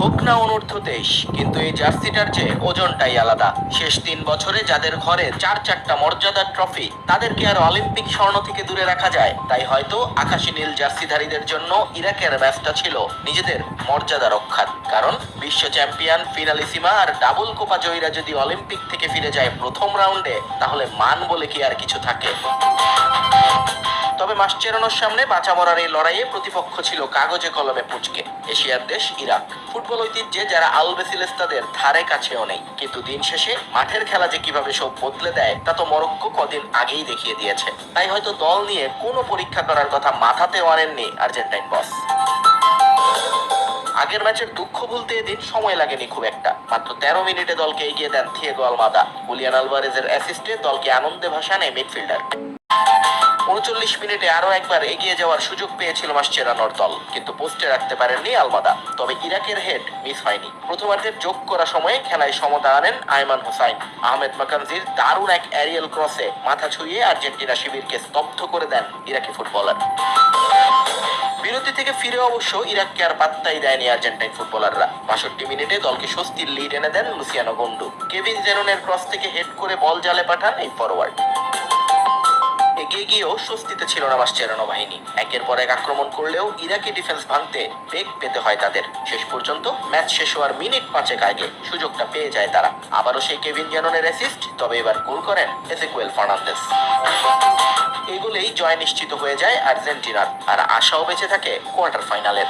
হোক না অনূর্ধ্ব দেশ কিন্তু এই জার্সিটার চেয়ে ওজনটাই আলাদা। শেষ তিন বছরে যাদের ঘরে চার চারটা মর্যাদার ট্রফি, তাদেরকে আর অলিম্পিক স্বর্ণ থেকে দূরে রাখা যায়। তাই হয়তো আকাশী নীল জার্সিধারীদের জন্য ইরাকের ম্যাচটা ছিল নিজেদের মর্যাদা রক্ষার। কারণ বিশ্ব চ্যাম্পিয়ন ফিনালিসিমা আর ডাবল কোপা জয়ীরা যদি অলিম্পিক থেকে ফিরে যায় প্রথম রাউন্ডে, তাহলে মান বলে কি আর কিছু থাকে? তবে মাস চেরানোর সামনে বাঁচা মরার এই লড়াইয়ে প্রতিপক্ষ ছিল কাগজে কলমে পুচকে। এশিয়ার দেশ ইরাক। ফুটবল ঐতিহ্যে যারা আলবেসিলেস তাদের ধারে কাছেও নেই। কিন্তু দিন শেষে মাঠের খেলা যে কীভাবে সব বদলে দেয়, তা তো মরক্কো কদিন আগেই দেখিয়ে দিয়েছে। তাই হয়তো দল নিয়ে কোনো পরীক্ষা করার কথা মাথাতেও আনেননি আর্জেন্টাইন বস। আগের ম্যাচের দুঃখ ভুলতে এদিন সময় লাগেনি খুব একটা। মাত্র তেরো মিনিটে দলকে এগিয়ে দেন থিয়েগো আলমাদা। হুলিয়ান আলভারেজের অ্যাসিস্টে দলকে আনন্দে ভাসান মিডফিল্ডার। উনচল্লিশ মিনিটে আরও একবার এগিয়ে যাওয়ার সুযোগ পেয়েছিল মাসচেরানোর দল, কিন্তু পোস্টে রাখতে পারেননি আলমাদা। তবে ইরাকের হেড মিস হয়নি। প্রথমার্ধের যোগ করা সময়ে খেলায় সমতা আনেন আয়মান হোসাইন। আহমেদ মাকানজির দারুণ এক অ্যারিয়াল ক্রসে মাথা ছুঁয়ে আর্জেন্টিনা শিবিরকে স্তব্ধ করে দেন ইরাকি ফুটবলার থেকে ফিরে অবশ্য ইরাককে আর পাত্তাই দেয়নি আর্জেন্টাইন ফুটবলাররা। বাষট্টি মিনিটে দলকে স্বস্তির লিড এনে দেন লুসিয়ানো গন্ডু। কেভিন জেরনের ক্রস থেকে হেড করে বল জালে পাঠান এই ফরওয়ার্ড এগিয়ে গিয়েও স্বস্তিতে ছিল না মাসচেরানো বাহিনী একের পর এক আক্রমণ করলেও ইরাকি ডিফেন্স ভাঙতে বেগ পেতে হয় তাদের। শেষ পর্যন্ত ম্যাচ শেষ হওয়ার মিনিট পাঁচেক আগে সুযোগটা পেয়ে যায় তারা। আবারও সেই কেভিন জ্যাননের অ্যাসিস্ট তবে এবার গোল করেন এজেকুয়েল ফার্নান্দেস। জয় নিশ্চিত হয়ে যায় আর্জেন্টিনার। আর আশাও বেঁচে থাকে কোয়ার্টার ফাইনালের।